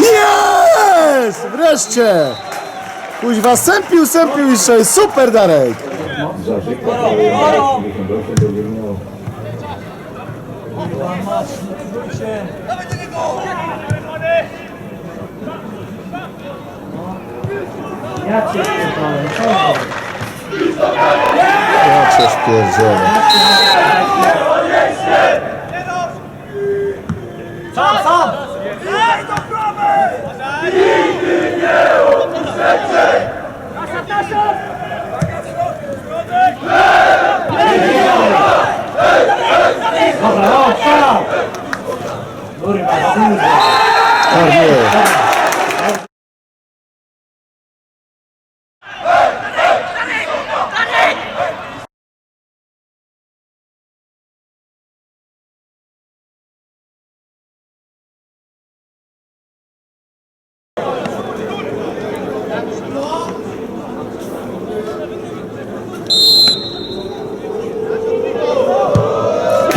Jest! Wreszcie! Kuźwa, sępił, sępił jeszcze. Super, Darek! Ja cię spierdzielę. Sam, sam! Oh, yeah.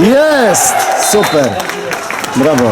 Jest! Super! Brawo!